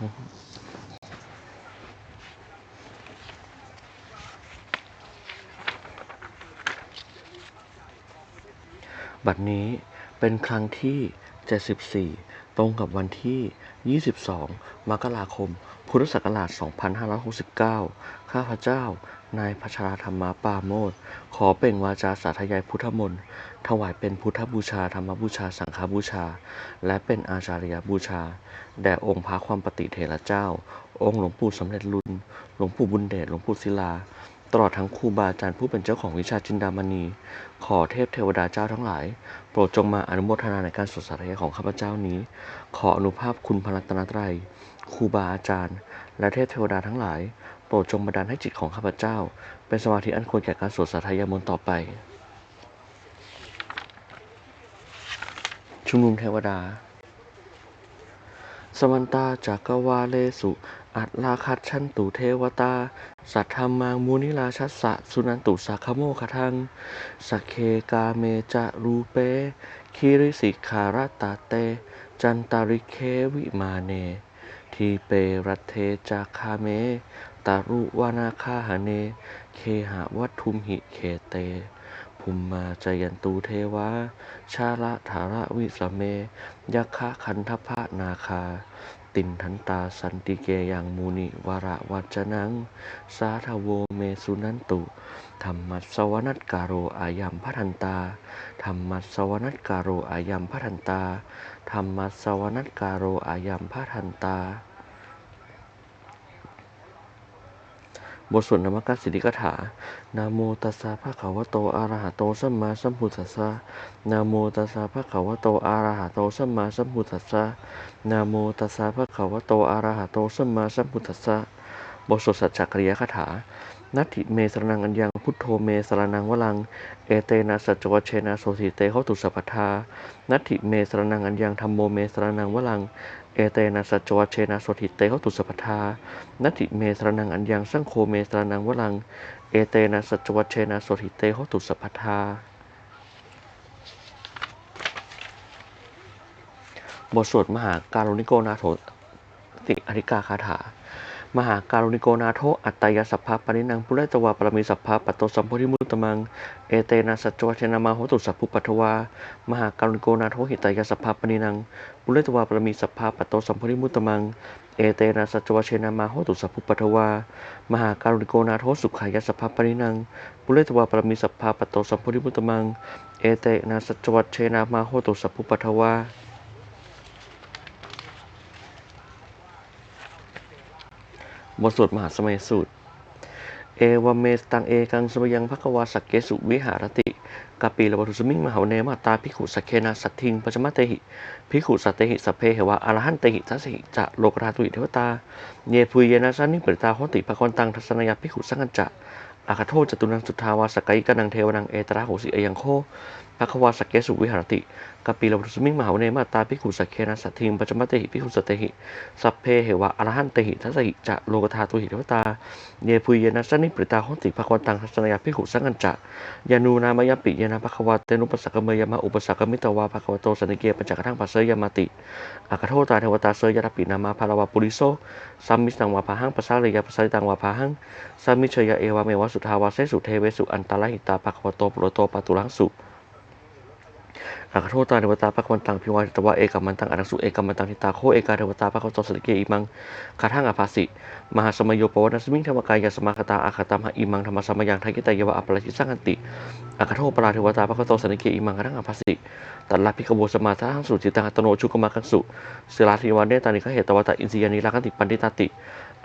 บัดนี้เป็นครั้งที่ 74 ตรงกับวันที่ 22 มกราคม พุทธศักราช 2569 ข้าพเจ้า นายพัชราธรรมปราโมทขอเปล่งวาจาสาธยายพุทธมนต์ถวายเป็นพุทธบูชาธรรมบูชาสังฆบูชา และเป็นอาจาริยบูชา แด่องค์พระความปฏิเถระเจ้า องค์หลวงปู่สำเร็จรุนหลวงปู่บุญเดชหลวงปู่ศิลา ตลอดทั้งครูบาอาจารย์ผู้เป็นเจ้าของวิชาจินดามณี ขอเทพเทวดาเจ้าทั้งหลาย โปรดจงมาอนุโมทนาในการสวดสาธยายของข้าพเจ้านี้ ขออนุภาพคุณพระรัตนตรัยครูบาอาจารย์ และเทพเทวดาทั้งหลาย โปรดจงบันดาลให้จิตของข้าพเจ้า เป็นสมาธิอันควรแก่การสวดสาธยายมนต์ต่อไป ชุมนุมเทวดา สมันตาจักวาเลสุ อัตลาคัตชันตุเทวตา สัทธรรมังมุนิราชัสสะ สุนันตุสักขโมคทังสักเคกาเมจะรูเป คิริสิขาราตาเต จันตาริเควิมาเน ทีเปรัตเทจาคาเม ตารุวานาคาหเน เคหะวัตทุมหิเคเต ภุมมาจยันตูเทวาชาละธาระวิสเม ยัคคะคันทพะนาคา ตินทันตาสันติเกยังมูนิวระวัจนัง สาทโวเมสุนันตุธรรมัสสวนัตการโรอายัมพัทันตาธรรมัสสวนัตการโรอายัมพัทันตาธรรมัสสวนัตการโรอายัมพัทันตา บทสวดนมกัสสิทธิกถา นะโมตัสสะภะคะวะโตอะระหะโตสัมมาสัมพุทธัสสะนะโมตัสสะภะคะวะโตอะระหะโตสัมมาสัมพุทธัสสะนะโมตัสสะภะคะวะโตอะระหะโตสัมมาสัมพุทธัสสะบทสวดสัจจกริยคาถา นัตถิเมสรนังอัญญังพุทโธเมสรนังวลัง เอเตนะสัจวัชเชนะโสติเตโหตุสัพพทา นัตถิเมสรนังอัญญังธรรมโมเมสรนังวลัง เอเตนะสัจวัชเชนะโสติเตโหตุสัพพทา นัตถิเมสรนังอัญญังสังโฆเมสรนังวลัง เเอเตนะสัจจวัชเชนะโสติเตโหตุสัพพทา บทสวดมหาการุณิโกนาโถติอธิกาคาถา มหาการุณิโกนาโทอัตตยสัพพะปรินัง ปุเรตวาปรมิสัพพะปัตโตสัมโพธิมุตตมัง เอเตนะสัจจวัชนามาโหตุสัพพุปัทวา มหาการุณิโกนาโทหิตยสัพพะปรินัง ปุเรตวาปรมิสัพพะปัตโตสัมโพธิมุตตมัง เอเตนะสัจวัชนามาโหตุสัพพุปัทวา มหาการุณิโกนาโทสุขายสัพพะปรินังปุเรตวาปรมิสัพพะปัตโตสัมโพธิมุตตมัง เอเตนะสัจวัชนามาโหตุสัพพุปัทวาบทสวดมหาสมัยสูตร เอวเมสตังเอกังสมยังภควาสักเกสุวิหารติ กาปีละวัตุสมิงมหาเนมาตาพิขุสักเคนาสัตทิงปัจจมเตหิพิขุสัตเตหิสัพเพเหวะอรหันเตหิทัสหิจะโลกราตุอิเทวตาเยพุยเยนะสันนิปิตาโหติภควันตังทัศนยาพิขุสังกัจจะอาคาโทจตุนังสุทธาวาสกายกันังเทวนังเอตระโหสิเอยังโคภควาสเกสุวิหารติ กาปีละวัตุสมิงมหาเนมาตาภิกขุสักเคนะสัตทิงปัจจมเตหิภิกขุสัตเตหิสัพเพเหวะอรหันเตหิทัสสิจะโลกธาตุหิเทวตาเยพุยเยนะสันนิปริตาโหติภควันตังทัศนยาภิกขุสังกัจจะยานูนามยปิยานะภควาเตนุปสสกเมยมะอุปสสกมิตวาภควโตสันิเกปัญจกทังปัสเสยมาติอาคโทตาเทวตาเสยยะปินามาภารวาปุริโสสัมมิสังวาภาหังปัสสาเลยะปัสสาริตังวาภาหังสัมมิเชยะเอวาเมวะสุทาวาเสสุเทเวสุอันตาลหิตาภควโตปุโรโตปตุลังสุ อาคาโทตาเทวตาภควันตังพิวาตวะเอกัมมันตังอนังสุเอกัมมันตังทิตาโคเอกาเทวตาภควโตสันนิเกอิมังคาทังอภาสิมหาสมโยปวัตสมิงธรรมกายาสมาคตาอาคตามหาอิมังธรรมสมยังทักิตายะวะอัปปะชิสังกันติอาคาโทปราเทวตาภควโตสันนิเกอิมังคาทังอภาสิตัลลาภิกขโวสมาทังสุจิตังอัตโนชุกมาคังสุศิลาธิวันเนตานิคเหตวตาอินทรียานิรักันติปันติตาติ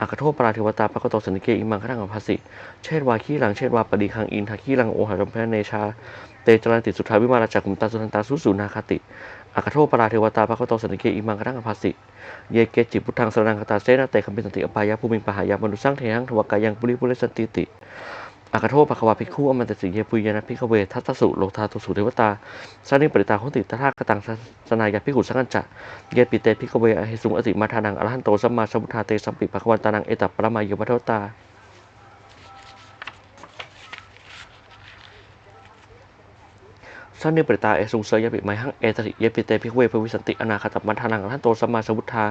อัคาโทปราเทวตาปะกตสันนิเกอิมังคาทังอภาสิ เชตวาขี้หลังเชตวาปดีคังอินทาขี้หลังโอหะรัมพเนชา เตจรันติสุทาวิมาราจักขุมตาสุนันตาสุสุนาคติอาคาโทปราเทวตาปะกตสันนิเกอิมังคาทังอภาสิ เยเกจิพุทธังสรนังคตาเซนาเตคัมปิสันติอปายะภูมิงปหายามนุสังเทหังทวกายังปุริปุริสันติติ อาคาโทปะควาภิกขุอมันตสิเยปุยนะภิกเวทัตสุโลทาตุสุเทวตาสานิปริตาโหติตถากตังสนายาภิกขุสังกัญจะเยปิเตภิกเวอหิสุงอติมาทานังอรหันโตสัมมาสัมพุทธาเตสัมปิภควันตานังเอตัปปรมายโยมัทวตาสันนิปริตาเอสุงเสยยปิไมหังเอตติเยปิเตพิกเวภวิสันติอนาคตมัทานังท่านโตสัมมาสัมพุทธา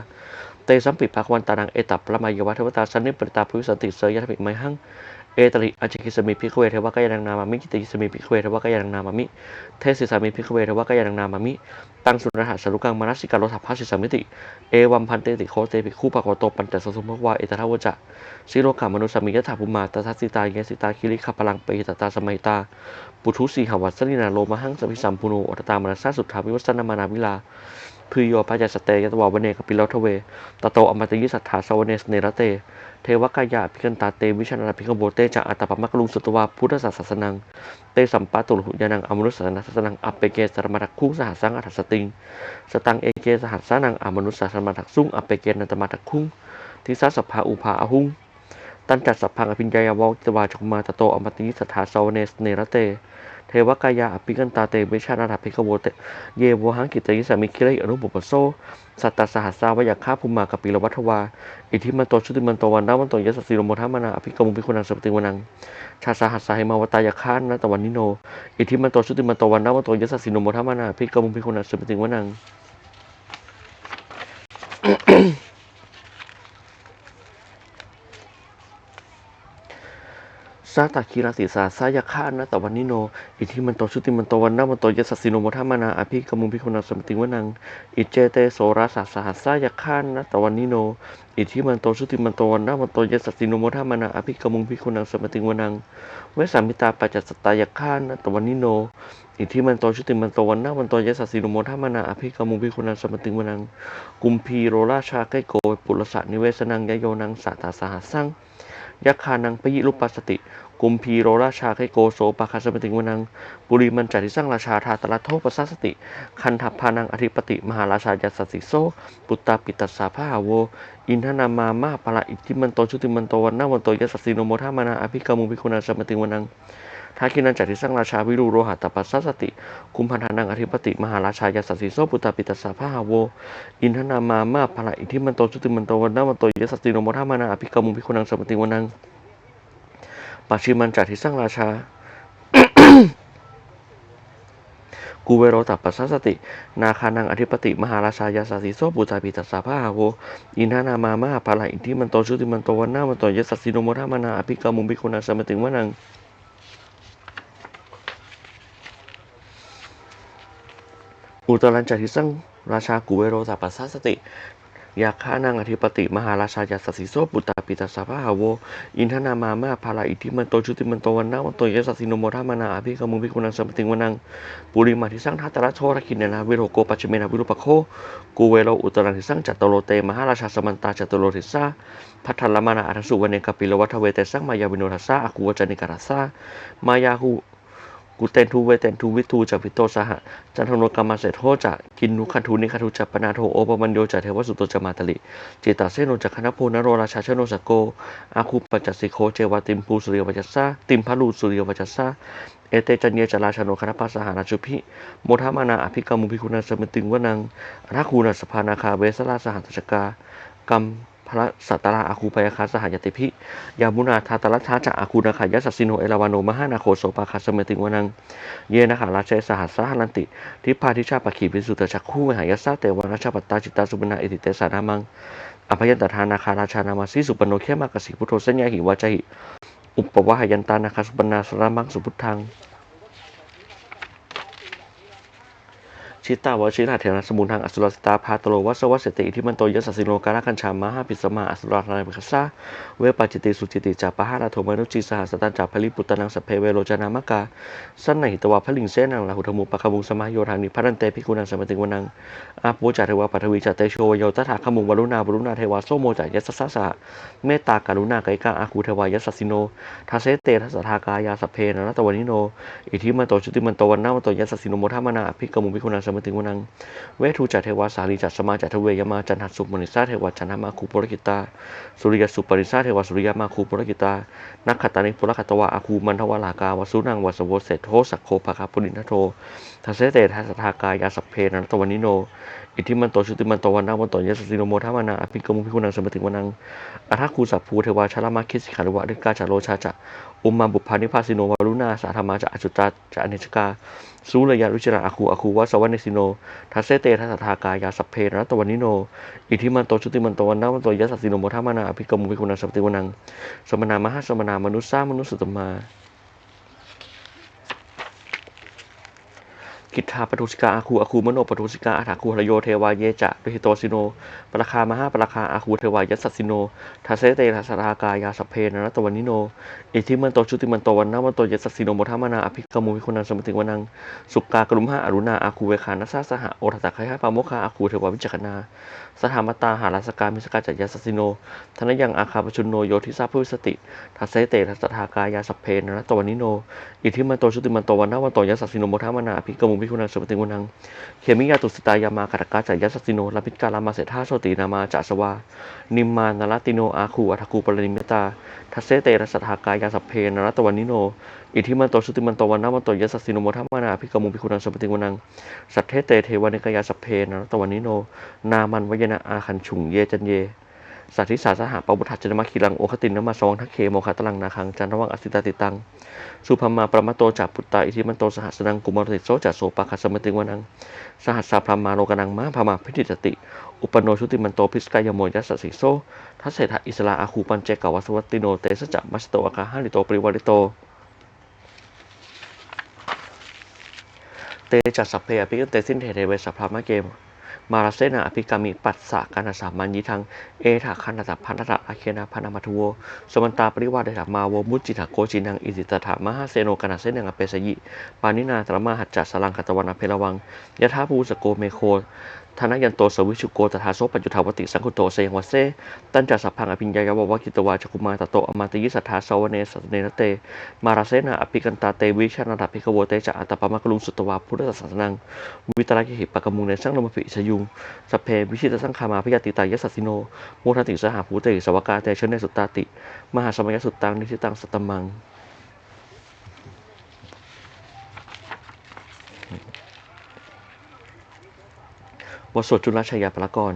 เตสัมปิภควันตานังเอตัปประมายวัฒวตาสันนิปริตาภวิสันติเสยยปิไมหัง เอตริอจิกิสมิพิกเวเทวกายนังนามามิจิติกิสมิพิกเวเทวะกายานังนามามิเทสิสามิพิกเวเทวะกายานังนามามิตังสุนทรสรุกังมนัสสิการโลทัพพสิสามิติเอวัมพันเตติโคเตปิคู่ปะโกโตปัญจสสุภวาเอตทาวจะสิโรกามนุสมิยถาภูมาตทัสสิตาเยสิตาคิริขพลังเปหิตตาสมัยตาปุถุสีหวัสนินาโลมหังสมิสัมพุโนอัตตามนัสสาสุทธาวิวัสสนามานาวิลาพืโยปัจจสเตยตวาวเนกปิโลทเวตโตอมตยิสัทธาสวเนสเนรเต เทวกายาพิกันตาเตวิชนาพิกโบเตจะอัตตปมักลุงสุตวาพุทธศาสนัง เตสัมปะตุลหุยานังอมนุสสนาสนังอัปเปเกสรมทักคุ้งสหัสสังอัตสติง สตังเอเกสหัสสานังอมนุสสสมาทักซุ่งอัปเปเกนันตมาทักคุ้งทิสาสภาอุภาอหุงตันจัดสัพพังอภิญญายาวาจวาจกมาตโตอมติยิสัทธาสวเนสเนรเต เทวกายาอภิกันตาเตวิชานาถภิกโวเตเยวหังกิตยิสามิคิริอนุบุปโซสัตตสหัสสาวายาคาภูมากปิลวัทวา อิทิมันโตชุติมันโตวันนาวันโตยสสิโรโมทัมนาอภิกมุปิคุนังสปติวนัง ชาสหัสสาหิมาวตายาคานะตวันนิโน อิทิมันโตชุติมันโตวันนาวันโตยสสิโนโมทัมนาอภิกมุปิคุนังสปติวนัง สาตาคีราติสาสายาคานะตะวันนิโน อิทิมันโตชุติมันโตวันนามันโตยสสสิโนโมทัมานาอภิกมุปิคนังสปติวนัง อิเจเตโสราสาสหัสายาคานะตะวันนิโน อิทิมันโตชุติมันโตวันนามันโตยสสสิโนโมทัมานาอภิกมุปิคนังสปติวนัง เวสามิตาปัจจสตายาคานะตะวันนิโน อิทิมันโตชุติมันโตวันนาวันโตยสัสสิโนโมทัมานาอภิกมุภิคนังสมติวนัง กุมพีโรราชาไกโกปุรสะนิเวสนังยโยนังสัตตาสหัสสังยักขานังปยิรุปัสติ กุมพีโรราชาไกโกโสปะคาสมติงวนังปุริมันจัติสร้างราชาธาตระโทปัสสติ คันทัพพานังอธิปติ มหาราชายัสสิโซปุตตาปิตัสสาภาโว อินทนามามาปะละอิทธิมันโตชุติมันโตวันนาวันโตยัสสิโนโมทัมานาอภิกามุภิคุนังสมติงวนังทาคินันจัติสร้างราชาวิรูโรหัตปัสสัสสติ คุมพันธานังอธิปติ มหาราชายาสัสสิโสปุตตาปิตัสสาภาโว อินทนามามาภละอิทธิมันโตชุติมันโตวันนามันโตยัสติโนโมทามานาอภิกามุภิคุนังสมติงวนัง ปัจฉิมันจัติสร้างราชา กูเวโรตัปปัสสัสสติ นาคานังอธิปติ มหาราชายาสัสสิโสปุตาปิตัสสาภาโว อินทนามามาภละอินทิมันโตชุติมันโตวันนามันโตยสัสติโนโมทามานาอภิกามุภิคุนังสมติวนังอุตรัญจทิสังราชากุเวโรสัปปัสสสติ ยาคานังอธิปติ มหาราชายาสสิโสปุต ตาปิตัสสะพะหาโวอินทนามามาภาลาอิทธิมันโตชุติมันโตวันนาวันโตยสัสสิโนโมทามานาอภิ กูเตนทูเวเตนทูวิทูจากพิโตสหะจันทนกรรมเสโทจากกินนุคันทูนิคันทูจากปนาโทโอปมันโยจากเทวสุตโตจมาตลิจิตาเซโนจากคณะโพนโรราชาชโนสโกอาคุปัจจสิโคเจวาติมปูสุริยวัจจซาติมพาลูสุริยวัจจซาเอเตจันเยจราชโนคณะปัสสหานาจุพิโมทามานาอภิกรรมุพิคุณาสมติงวนังรักคูณาสภานาคาเวสราสหันตชกากรรม พระสัตตราอาคูปยคาสหายติพิยามุนาทาตรัชาจะอาคูนาขายสัสสิโนเอลาวานโนมหานาโคโสปาคาสเมติงวนัง เยนะขาราชสหัสสหันติ ทิพาทิชาปขีวิสุตจักคู่หายสาเตวาราชปัตตาจิตตาสุบนาอิติเตสานามังอภยันตทานาคาราชานามาสีสุปโนเขมากสิพุทโธสัญญาหิวาจหิ อุปวะหยันตานาคาสุปนาสรามังสุพุทธัง ชิตาวชินาเถนะสมุนทางอสุรสตาพาตโลวัสวัสเสติอิทิมันโตยสัสสิโลการกัญชามหาปิสมาอสุรานายมิคสาเวปาจิติสุจิติจาปะหาราโทมนุจิสหสตันจาพลิปุตตนังสเพเวโรจนามกาสันนหิตวาพลิงเสนังลาหุธมุปะคมุงสมาโยธานิพันเตพิกุนังสมติงวนังอาปูจาเทวาปัทวีจาเตโชโยตถาขมุงวรุณาวรุณาเทวาโซโมจายัสสะสะเมตตาการุณาไกกาอาคูเทวายัสสิโนทัเสเตทัสทากายาสเพนะตวนิโนอิทิมันโตชุติมันโตวันนามันโตยัสสิโนโมทามนาภิกมุงพิกุนังสมติงวนัง เวทูจัตเทวาสาลีจัตสมาจัตเทเวยมาจันหัสสุมนิสาเทวาจันทมาคูปุรกิตาสุริยสุปริสาเทวาสุริยมาคูปุรกิตานักขตานิปุรคตวะอาคูมันทวาลากาวสุนังวสโวเสโทสักโคภาคาปุรินทโททัสเสเตทัสทากายาสัพเพนันตวนิโน อิทธิมันโตชุติมันโตวันนาวันโตยสสิโนโมทามานาอภิกมุพิคุนังสมติวันังอัทาคูสัพภูเทวาชลามาคิสิขารุวะฤกาจาโรชาจะอุมมาบุพานิพาสิโนวารุณาสาธรรมาจะอจุตาจะอเนชกา สูรยารุจิราอาคูอาคูวะสวรรณสิโนทัสเซเตทัสสทากายาสัพเพนะตวันนิโน อิทิมันโตชุติมันโตวันนาวันโตยะสสสิโนโมทามานาอภิกรมุภิคุณังสมติวนังสมนามหาสมนามนุสสามนุสสุตมา กิทธาปทุสิกาอาคูอาคูมโนปทุสิกาอาถาคูหรโยเทวาเยจะดุหิโตสิโนปราคามหาปราคาอาคูเทวายัสสิโนทัสเสเตทัสรากายาสเพนะนตวันนิโนอิทิมันโตชุติมันโตวันนาวันโตยัสสิโนโมทามานาอภิกมุวิคุนังสมติวันังสุกากรุมหาอรุณาอาคูเวคานัสสะสหะโอทัตตะไคหะปาโมคาอาคูเทวาวิจักนาสถามตตาหาราสกามิสกาจัยยัสสิโนธนยังอาคาปชุนโนโยทิสาพุสติทัสเสเตทัสสทากายาสเพนะตวันนิโนอิทิมันโตชุติมันโตวันนาวันโตยัสสสิโนโมทามานาอภิกมุวิคุนังสมติวันังเขมิยาตุสตายามาคาตกาจายัสสิโนลาพิกาลามาเสธาโชตินามาจาสวา นิมมานลติโนอาคูอัทคูปรณิเมตตาทัสเซเตระสถากายาสัพเพนรตวันนิโน อิทธิมันโตชุติมันโตวันนาวันโตยัสสิโนโมทัมมานาภิกมุปิคุนังสมปติวันังสัทเทเตเทวานิกายาสัพเพนรตวันนิโน นามันวยนะอาคันฉุงเยจันเย สัตธิสาสหะปบุทัจจนมาคีรังโอคตินนมาสวังทักเคโมคาตลังนาคังจันทวังอสิตาติตัง สุภมาประมาโตจากปุตตาอิทิมันโตสหัสนังกุมารติโสจัสโสปะคัสมติวันัง สหัสสาพรามาโลกนังมาพามาพิจิตติ อุปโนชุติมันโตพิสกายโมยัสสิโซทัสเศธะอิสลาอาคูปัญเจกวัสวัตติโนเตสจะมัสโตอาคาหาลิโตปริวาริโตเตจัสสพเพอภิกเตสินเทเทเวสัพพามะเกม มาราเซนาอภิกามิปัสสะกานาสามันยิทัง เอถาคันตะพันตะอาเคนาพันามัทโวสมันตาปริวาเดถามาโวมุจิตาโกจินังอิสิตถามหาเซโนกานาเซนังอเปสยิปานินาตรมาหัจจสลังคตวันอเพลวังยะถาภูสโกเมโคธนยันโตสวิชุโกตถาโสปัจจุทาวติสังคุโตเสยงวเซตันจัสพังอภิญญายาววกิตวาจักุมาตโตอมาตยิสัทธาสวเนสเนนเต มาราเซนาอภิกันตาเตวิชานาถพิกโวเตจะอัตตปามะกลุงสุตวาพุทธศาสนังวิตรากิหิปะกมุงในสังนมปิชยุงสพเพวิชิตสังคามาพยาติตายสัสสิโนโมทันติสหภูเตสวกาเตชเนสุตตาติ มหาสมัยสุตตังนิสิตังสัตตมังวสวดจุลชัยยาปรากร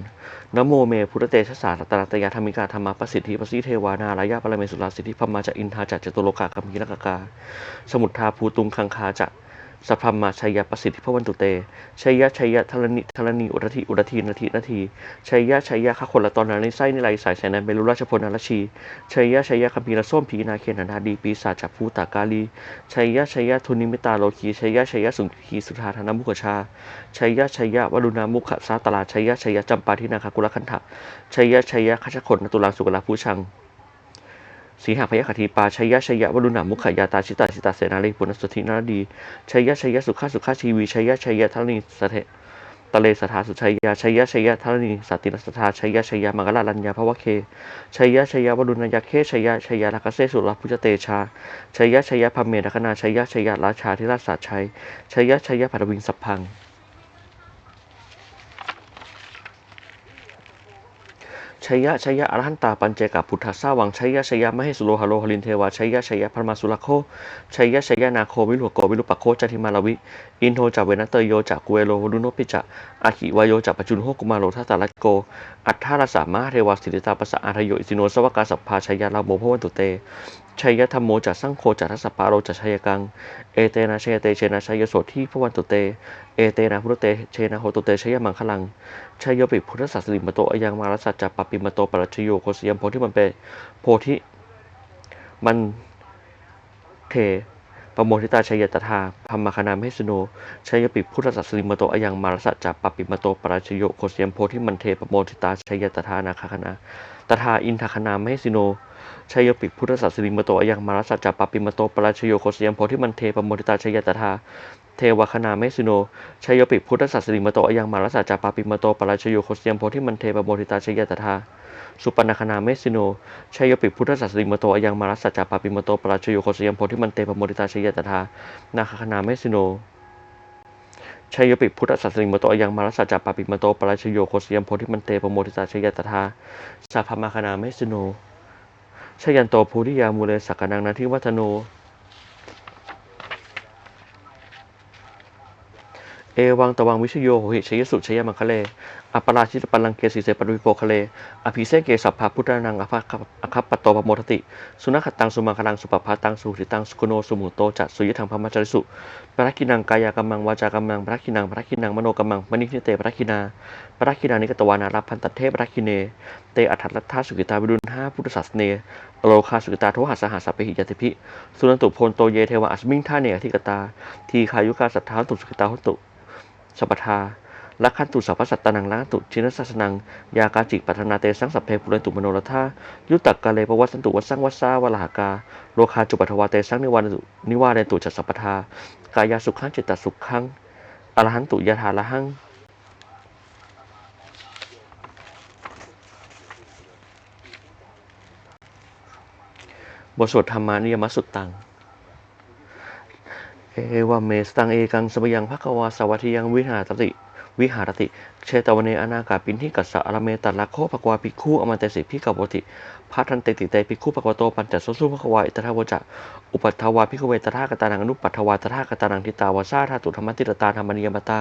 นโมเมพุทธเตชะสาตตระตยาธรรมิกาธรรมประสิทธิประสิทธิเทวานารายาปรเมสุราสิทธิพมมาจะอินทาจัจจตุโลกากัมพีรกกา สมุทธาภูตุงคังคาจะ สัพพมาชัยยประสิทธิพวันตุเตชัยยะชัยยะทรณิทรณีอุรธิอุรธีนาทีนาทีชัยยะชัยยะขคนละตอนนันในไส้ในไรสายแสนนันเบรุราชพลนารชีชัยยะชัยยะคัมภีรส้มพีนาเคนนาดีปีศาจจับภูตากาลีชัยยะชัยยะทุนิมิตาโลคีชัยยะชัยยะสุขีสุธาธนามุขชาชัยยะชัยยะวรุณามุขสาตลาชัยยะชัยยะจำปาทินาคากุลคันทะชัยยะชัยยะขชขนตุลาสุกลาภูชัง สีหพยคทีปาชัยยะชัยยะวรุณามุขยาตาชิตาชิตาเสนาลีปุณสถินาดีชัยยะชัยยะสุขาสุขาชีวีชัยยะชัยยะทรณีสเทตะเลสถาสุชัยยะชัยยะชัยยะทรณีสัตตินสถาชัยยะชัยยะมังกลาลัญญาภวเคชัยยะชัยยะวรุณยาเคชัยยะชัยยะลักเสสุรพุจเตชาชัยยะชัยยะพเมรคนาชัยยะชัยยะราชาธิราชสาชัยชัยยะชัยยะปัตวิงสัพพัง ชัยยะชัยยะอรหันตาปัญเจกับพุทธสาวังชัยยะชัยยะมเหสุโลหะโลหลินเทวาชัยยะชัยยะพรมาสุลโคชัยยะชัยยะนาโควิลุโกวิลุปะโคจัติมาลวิ อินโทจักเวนัตเตโยจักกุเวโลวรุโนปิจะอาคิวายโยจักปัจจุนโหกุมาโลทัตตาลัตโก อัฏฐารสามะเทวาสิริตาปัสะอาทโยอิสิโนสวกาสัพพาชัยยะลาโมพวันตุเต ชัยธรรมโมจักสังโฆจักทัสปาโรจักชัยกัง เอเตนะเชเตเชนะชัยโสทิพระวันตุเต เอเตนะพุทธเตเชนะโหตุเตชัยมังคลังชัยโยปิพุทธศาสนิมโตอยังมารัสสัจจปปปิมโตปรัชโยโคสยมโพธิมันเปโพธิมันเทปโมทิตาชัยตถาพมคณามเฮสโนชัยปิพุทธศาสนิมโตอยังมารสัจจปปปิมโตปรัชโยโคสยมโพธิมันเทปโมทิตาชัยตถานาคคณาตถาอินทคณามเฮสโน ชัยปิกพุทธศาสนิมโตอยังมารัสสัจจปปิมโตปราชโยโคสยมโพธิมันเทปโมทิตาชยตถาเทวคณาเมสุโนชัยปิกพุทธศาสนิมโตอยังมารัสสัจจปปิมโตปราชโยโคสยมโพธิมันเทปโมทิตาชยตถาสุปนคณาเมสิโนชัยปิกพุทธศาสนิมโตอยังมารัสสัจปปปิมโตปราชโยโคสยมโพธิมันเทปโมทิตาชยตถานาคคณาเมสิโนชัยปิพุทธศาสนิมโตอยังมารัสสัจปปปิมโตปราชโยโคสยมโพธิมันเทปโมทิตาชยตถาสัพพมคณาเมสิโน ชยันโตภูริยามูเลสักนังนาทิวัฒโน เอวังตวังวิชโยโหหิชยสุชยมังคะเลอัปราชิตปัลลังเกสีเสปริโปคะเล อภิเสกเกสัพพะพุทธนังอภะอคัปปโตปโมทติ สุนัขตังสุมังคลังสุปภาตังสุหิตังสุโนสุมุโตจัสุยทังพมจริสุปรักินังกายกัมมังวาจากัมมังปรักินังปรักินังมโนกัมมังมณิทิเตปรักินาปรักินานิกตวานารับพันตเทปรักิเน เตอัฏฐรัตถาสุกิตาวิรุณห้าพุทธศาสเนอโลคาสุกิตาโทหัสหาสัพหิยติพิสุนันตุโพนโตเยเทวะอัสมิงท่าเนอธิกตา ทีคายุกาสัทธาตุสุกิตาหตุ สัพพทาลักขันตุสัพพสัตตานังลักตุชินสัสนัง ยากาจิปัทนาเตสังสัพเพปุเรนตุมโนรธายุตตักกาเลปวัสสันตุวัสังวัสสาวลหากา โลคาจุปัทวาเตสังนิวานุนิวาเรนตุจัสสัพพทากายาสุขังจิตตสุขังอรหันตุยะธาละหังบทสวดธรรมานิยมสุตตัง เอวเมสตังเอกังสมยังภควาสวัติยังวิหารติ วิหารติ เชตวเนอนากาปินที่กัสสะอรเมตัลละโคภควาภิกขุอมันเตสิพิกบติพัทันเตติเตภิกขุภควโตปัญจสุสุภควาอิตถาวจะอุปัฏฐวาภิกเวตถากตานังอนุปัฏฐวาตถากตานังทิตาวาสาธาตุธรรมติตตาธรรมนิยมตา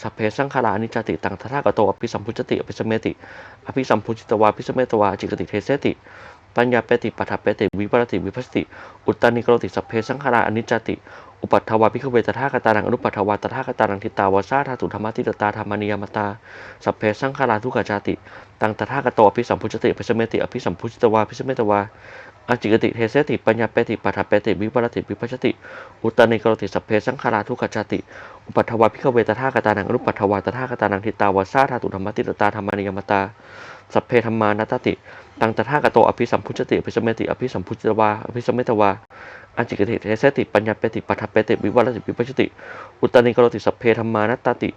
สัพเพสังขารานิจติตังทถากโตอภิสัมพุจติอภิสเมติอภิสัมพุจิตวาภิสเมตวาจิกติเทเสติปัญญาเปติปัฏฐเปติวิปรติวิพัสติ อุตตานิกรติสัพเพสังขาราอนิจติ อุปัฏฐวาภิกขเวตถากตานังอนุปัฏฐวาตถากตานังทิตาวาสาธาตุธรรมติตตาธรรมนิยมตาสัพเพสังขาราทุกขจาติ ตังตถากโตอภิสัมพุจติอภิสมเมติอภิสัมพุจิตวาภิสมเมตวาอจิกติเทเสติปัญญาเปติปัฏฐเปติวิปรติวิพัสติ อุตานิกรติสัพเพสังขาราทุกขจาติอุปัฏฐวาภิกขเวตถากตานังอนุปัฏฐวาตถากตานังทิตาวาสาธาตุธรรมติตตาธรรมนิยมตา สัพเพธรรมานัตติ ตังตถากโตอภิสัมพุชติอภิสมติอภิสัมพุจตวาอภิสมิตวาอัจจิกติเทเสติปัญญาเปติปัฏฐเปติวิวัลติวิปัชติ อุตตานิกรติสัพเพธรรมานัตติ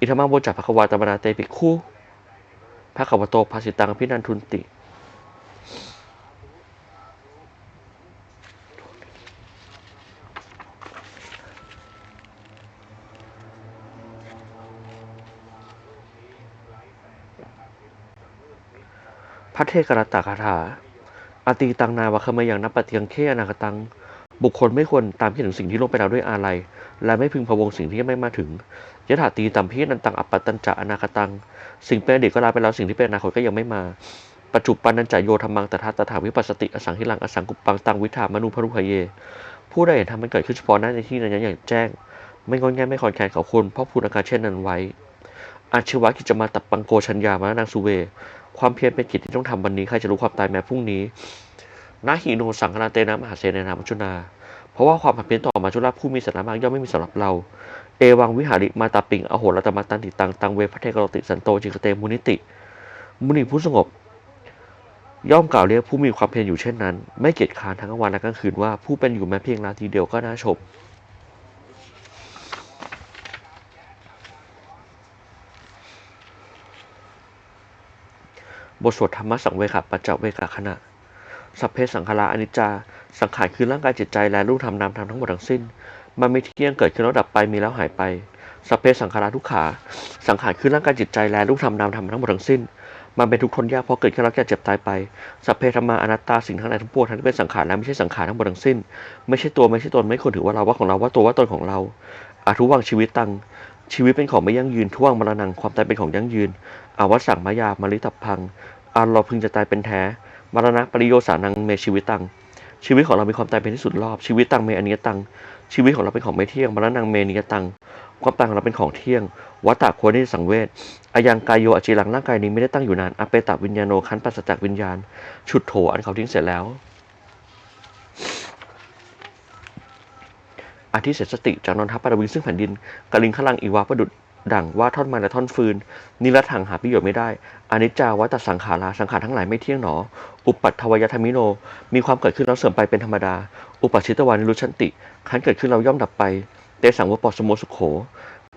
อิธรรมโวจักภควาตมนาเตปิคู่ภควโตภาสิตังพินันทุนติ ระเทกรตากถาอาตีตังนาวะคมยังนับปฏิยังเคอนาคตัง บุคคลไม่ควรตามคิดถึงสิ่งที่ล่วงไปแล้วด้วยอาลัย และไม่พึงพะวงสิ่งที่ยังไม่มาถึงยถาตีตัมพีนันตังอัปปตัญจะอนาคตัง สิ่งเป็นอดีตก็ลาไปแล้วสิ่งที่เป็นอนาคตก็ยังไม่มาปัจจุบันนันจะโยธรรมังตถาตถาวิปัสสติอสังหิลังอสังกุปปังตังวิธามนุพรุขเย ผู้ใดเห็นธรรมมันเกิดขึ้นเฉพาะหน้าในที่นั้นอย่างแจ้ง ไม่งอนแงไม่คอนแคนเขาควรเพราะพูดอาการเช่นนั้นไว้อาชีวะกิจมาตับปังโกชัญญามานางสุเว ความเพียรเป็นกิจที่ต้องทำวันนี้ใครจะรู้ความตายแม้พรุ่งนี้นาหิโนสังคนาเตนะมหาเสนานามัจจุนา เพราะว่าความผันเปลี่ยนต่อมาจุลาผู้มีสนามากย่อมไม่มีสำหรับเรา เอวังวิหาริมาตาปิงอโหรัตมาตันติตังตังเวพระเทกรติสันโตจิกเตมุนิติ มุนีผู้สงบ ย่อมกล่าวเรียกผู้มีความเพียรอยู่เช่นนั้น ไม่เกียจค้านทั้งกลางวันและกลางคืนว่าผู้เป็นอยู่แม้เพียงนาทีเดียวก็น่าชม บทสวดธรรมะสังเวคะปัจจเวกขณะ สัพเพสังขาราอนิจจา สังขารคือร่างกายจิตใจและรูปธรรมนามธรรมทั้งหมดทั้งสิ้น มันไม่เที่ยงเกิดขึ้นแล้วดับไปมีแล้วหายไป สัพเพสังขาราทุกขา สังขารคือร่างกายจิตใจและรูปธรรมนามธรรมทั้งหมดทั้งสิ้น มันเป็นทุกข์ทนยากเพราะเกิดขึ้นแล้วแก่เจ็บตายไป สัพเพธรรมาอนัตตาสิ่งทั้งหลายทั้งปวงทั้งที่เป็นสังขารและไม่ใช่สังขารทั้งหมดทั้งสิ้น ไม่ใช่ตัวไม่ใช่ตนไม่ควรถือว่าเราว่าของเราว่าตัวว่าตนของเราอาทุวังชีวิตตัง ชีวิตเป็นของไม่ยั่งยืนทุวังมรณังความตายเป็นของยั่งยืนอาวัสสังมายามาริตับพังอันเราพึงจะตายเป็นแท้มรณะปริโยสานังเมชีวิตตัง ชีวิตของเรามีความตายเป็นที่สุดรอบ ชีวิตตังเมอนิยตัง ชีวิตของเราเป็นของไม่เที่ยงมรณะเมนิยตัง ความตายของเราเป็นของเที่ยง วัตตะควรที่สังเวชอายังกายโยอจิรังร่างกายนี้ไม่ได้ตั้งอยู่นานอเปตะวิญญาโนคันปัสจากวิญญาณฉุดโถอันเขาทิ้งเสร็จแล้ว อาทิเสสติจากนนทปรวินซึ่งแผ่นดินกลิงขลังอีวาประดุดดั่งว่าท่อนไม้และท่อนฟืน นิรัตถังหาประโยชน์ไม่ได้อนิจจาวัตสังขาราสังขารทั้งหลายไม่เที่ยงหนอ อุปัตถวยธรรมิโน มีความเกิดขึ้นแล้วเสื่อมไปเป็นธรรมดา อุปัชิตวานิรุชันติขันเกิดขึ้นแล้วย่อมดับไปเตสังวปสโมสุโข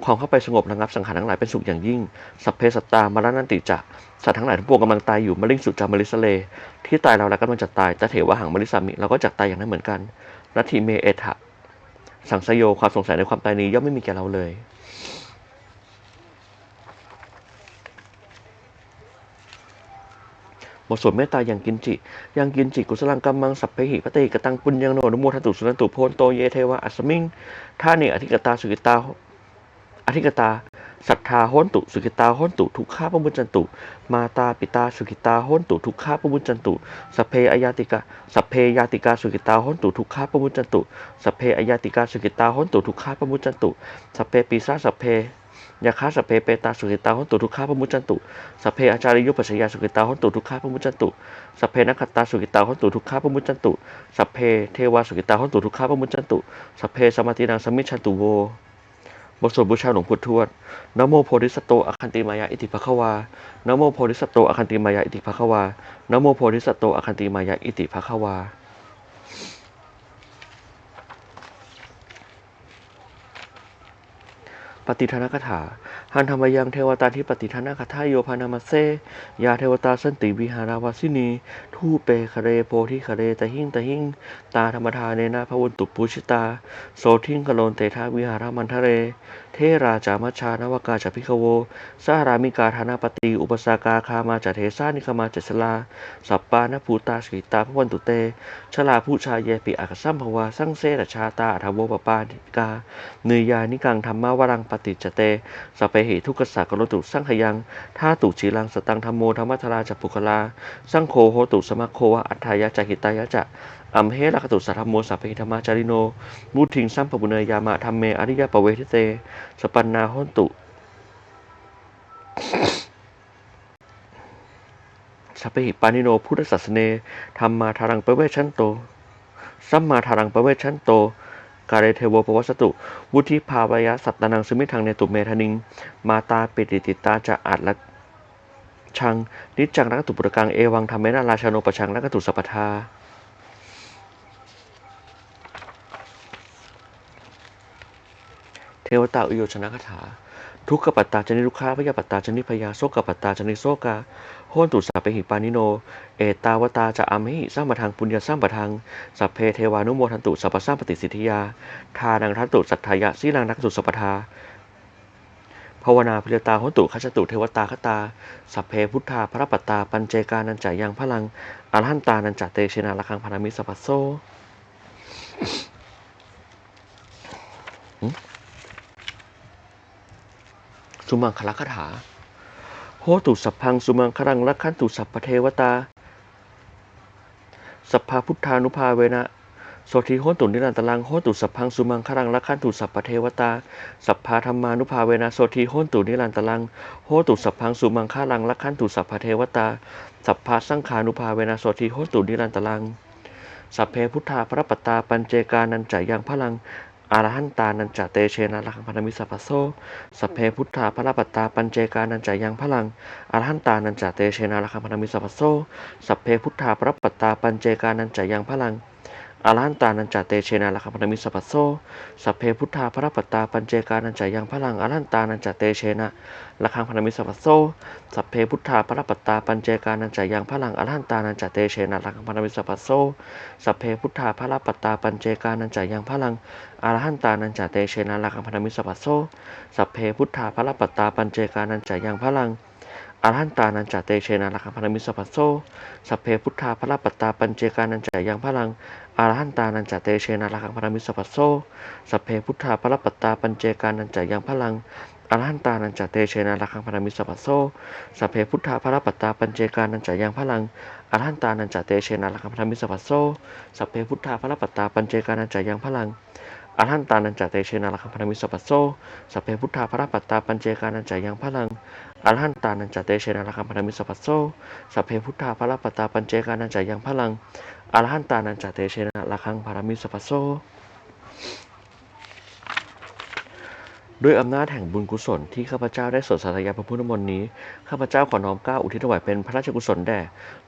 ความเข้าไปสงบระงับสังขารทั้งหลายเป็นสุขอย่างยิ่ง สัพเพสัตตามรณันติจะสัตว์ทั้งหลายทั้งปวงกำลังตายอยู่มลิงสุจามลิสเล ที่ตายเราแล้วกำลังจะตายแต่เถวะหังมลิสามิเราก็จักตายอย่างนั้นเหมือนกันนัตถิเมเอทะ สังสยโยความสงสัยในความตายนี้ย่อมไม่มีแก่เราเลย บทสวดเมตตาอย่างกินจิยังกินจิกุศลังกัมมังสัพเพหิปติกตังปุญญังโนนโมทัตุสุนันตุโพนโตเยเทวะอัสมิงท่าเนอธิกตาสุกิตาอธิกตา ศรัทธาโหนตุ สุกิตาโหนตุ ทุกข้าปมุจจันตุ มาตาปิตา สุกิตาโหนตุ ทุกข้าปมุจจันตุ สเพอายาติกาสเพยาติกา สุกิตาโหนตุ ทุกข้าปมุจจันตุ สเพอายาติกา สุกิตาโหนตุ ทุกข้าปมุจจันตุ สเพปีศาสเพยาคาสเพเปตาสุกิตาหนตุทุกข้าปมุจจันตุสเพอาจาริยุปัชยาสุกิตาหนตุทุกข้าปมุจจันตุสเพนักขตาสุกิตาหนตุทุกข้าปมุจจันตุสเพเทวาสุกิตาหนตุทุกข้าปมุจันตุสเพสมาตินังสมิชันตุโว บทสวดบูชาหลวงพุทธทวดนโมโพธิสัตโตอคันติมายาอิติภควานโมโพธิสัตโตอคันติมายาอิติภควานโมโพธิสัตโตอคันติมายาอิติภควา ปฏิทานคาถาหันธรรมยังเทวตาที่ปฏิทานคาถาโยพานามาเซยาเทวตาสันติวิหาราวาสินี ทูเปคะเรโพธิคะเรตะหิงตะหิงตาธรรมทาเนนาพระวันตุปูชิตา โสทิงกโลนเตทาวิหารามันทะเร เทราจามัชานวกาจพิกโวสหรามิกาธานาปติอุปสากาคามาจเทสานิคมาจสลา สัปปานภูตาสกิตาพระวันตุเต ชลาผู้ชายเยปิอักสัมภวา สังเสรชาตาอัทวปปานิกาเนยยานิกังธรรมาวรังปปฏิจเตสพเพหิทุกขสักกโลตุสังขยังท่าตุชีลังสตังธรรมโมธรรมัทราจัปุคลา สังโฆโหตุสมะโควะอัฏฐายะจหิตายะจะอัมเหลักตุสัทธมโมสัพเพหิธรรมาจาริโนมุทิงสัมปปุเนยามะธรรมเมอริยปเวทิเต สปันนาโหนตุสัพเพหิปานิโนพุทธศาสเนธรรมาทารังปเวชันโตสัมมาทารังปเวชันโต กาเรเทโวปวัสตุ วุธิภาวยะสัตตนังสมิทังในตุเมธนิง มาตาปิติติตาจะอัดละชัง นิจังรักตุปุรกัง เอวังธรรมเมนาราชาโนปชังรักตุสัพพทาเทวตาอุโยชนะคาถา ทุกขปัตตาจนิรุขาพยาปัตตาจนิพยาโสกปัตตาจนิโสกาโหนตุสัพเพหิปานิโน เอตาวตาจะอามหิสร้างมาทางปุญญาสร้างปะทัง สัพเพเทวานุโมทันตุสัพพสร้างปฏิสิทธิยา ทานังทันตุสัทธายะสีลังนักตุสัพพทาภาวนาพิรตาโหนตุขจตุเทวตาคตา สัพเพพุทธาพระปัตตาปัญเจกานันจายังพลังอรหันตานันจเตเชนาละคังพานามิสัพพโซ สุมังคลคาถา โหตุสัพพังสุมังคลังลักขันตุสัพพเทวตา สัพพาพุทธานุภาเวนะโสทีโหตุนิรันตลังโหตุสัพพังสุมังคลังลักขันตุสัพพเทวตา สัพพาธรรมานุภาเวนะโสทีโหตุนิรันตลังโหตุสัพพังสุมังคลังลักขันตุสัพพเทวตา สัพพาสังขานุภาเวนะโสทีโหตุนิรันตลังสัพเพพุทธาพระปตตาปัญเจกานันจายังพลัง อารหันตานันจะเตเชนะลังพนมิสัพพโซสัพเพพุทธาพระปัตตาปัญเจกานันจะยังพลังอารหันตานันจะเตเชนะลังพนมิสัพพโซสัพเพพุทธาพระปัตตาปัญเจกานันจะยังพลัง อรหันตานันจะเตเชนะลังพนามิสัพโซสัพเพพุทธาพระปัตตาปัญเจกานันจะยังพลังอรหันตานันจะเตเชนะลังพนามิสัพโซสัพเพพุทธาพระปัตตาปัญเจกานันจะยังพลังอรหันตานันจะเตเชนะลังพนามิสัพโซสัพเพพุทธาพระปัตตาปัญเจกานันจะยังพลังอรหันตานันจะเตเชนะลังพนามิสัพโซสัพเพพุทธาพระปัตตาปัญเจกานันจะยังพลังอารันตานันจะเตเชนะลังพนามิสัพโซสัพเพพุทธาพระปัตตาปัญเจกานันจะยังพลัง อารหันตานันจะเตเชนะลังพนามิสัพโซสัพเพพุทธาพระปัตตาปัญเจกานันจะยังพลังอารหันตานันจะเตเชนะลังพนามิสัพโซสัพเพพุทธาพระปัตตาปัญเจกานันจะยังพลังอารหันตานันจะเตเชนะลังพนามิสัพโซสัพเพพุทธาพระปัตตาปัญเจกานันจะยังพลังอารหันตานันจะเตเชนะลังพนามิสัพโซสัพเพพุทธาพระปัตตาปัญเจกานันจะยังพลัง อรหันตานันจเตเชนะคังพนามิสัพพโซสัพเพพุทธาพระปตาปัญเจกานันจะยังพลังอรหันตานันจเตเชนะคังพนามิสัพพโซ ด้วยอำนาจแห่งบุญกุศลที่ข้าพเจ้าได้สวดสาธยายพระพุทธมนต์นี้ ข้าพเจ้าขอน้อมเกล้าอุทิศถวายเป็นพระราชกุศลแด่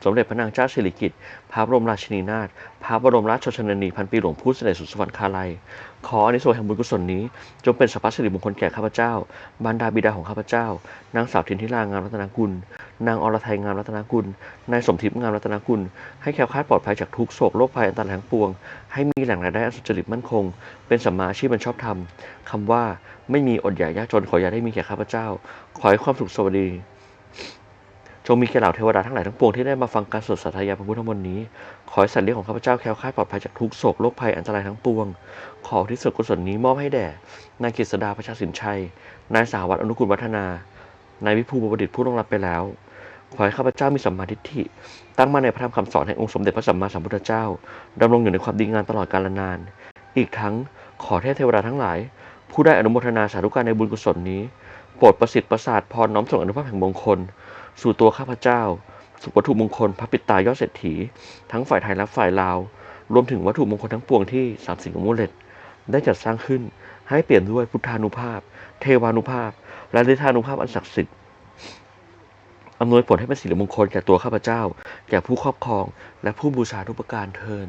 สมเด็จพระนางเจ้าสิริกิติ์ พระบรมราชินีนาถ พระบรมราชชนนีพันปีหลวงพุทธเสด็จสุสวรรคาลัย ขออนิสงส์แห่งบุญกุศลนี้ จงเป็นสัพพสิริมงคลแก่ข้าพเจ้า บรรดาบิดาของข้าพเจ้า นางสาวทินทิรางามรัตนกุล นางอรไทยงามรัตนกุล นายสมทิพย์งามรัตนกุล ให้แคล้วคลาดปลอดภัยจากทุกโศกโรคภัยอันตรายทั้งปวง ให้มีแหล่งรายได้อันสุจริตมั่นคง เป็นสัมมาอาชีพบรรชอบธรรมคำว่าไม่มีอดอยากยากจนขออย่าได้มีแก่ข้าพเจ้า ขอให้ความสุขสวัสดีจงมีแก่เหล่าเทวดาทั้งหลายทั้งปวงที่ได้มาฟังการสวดสัตยาพระพุทธมนต์นี้ ขอให้สัตว์เลี้ยงของข้าพเจ้าแคล้วคลาดปลอดภัยจากทุกโศกโรคภัยอันตรายทั้งปวง ขอที่ส่วนกุศลนี้มอบให้แด่ นายกฤษดาประชาสินชัย นายสาวัตรอนุกุลวัฒนา นายวิภูมิประดิษฐ์ผู้ล่วงลับไปแล้ว ขอให้ข้าพเจ้ามีสัมมาทิฏฐิ ตั้งมั่นในพระธรรมคำสอนแห่งองค์สมเด็จพระสัมมาสัมพุทธเจ้าดำรงอยู่ในความดีงามตลอดกาลนาน อีกทั้งขอเทพเทวดาทั้งหลาย ผู้ได้อนุโมทนาสาธุการในบุญกุศลนี้ โปรดประสิทธิ์ประสาทพรน้อมส่งอนุภาพแห่งมงคล สู่ตัวข้าพเจ้า สุวัตถุมงคลพระปิตายอดเศรษฐี ทั้งฝ่ายไทยและฝ่ายลาว รวมถึงวัตถุมงคลทั้งปวงที่สามสิ่งของมูลเลตได้จัดสร้างขึ้นให้เปลี่ยนด้วยพุทธานุภาพ เทวานุภาพ และฤทธานุภาพอันศักดิ์สิทธิ์ อำนวยผลให้เป็นสิริมงคลแก่ตัวข้าพเจ้า แก่ผู้ครอบครอง และผู้บูชาทุกประการเทิน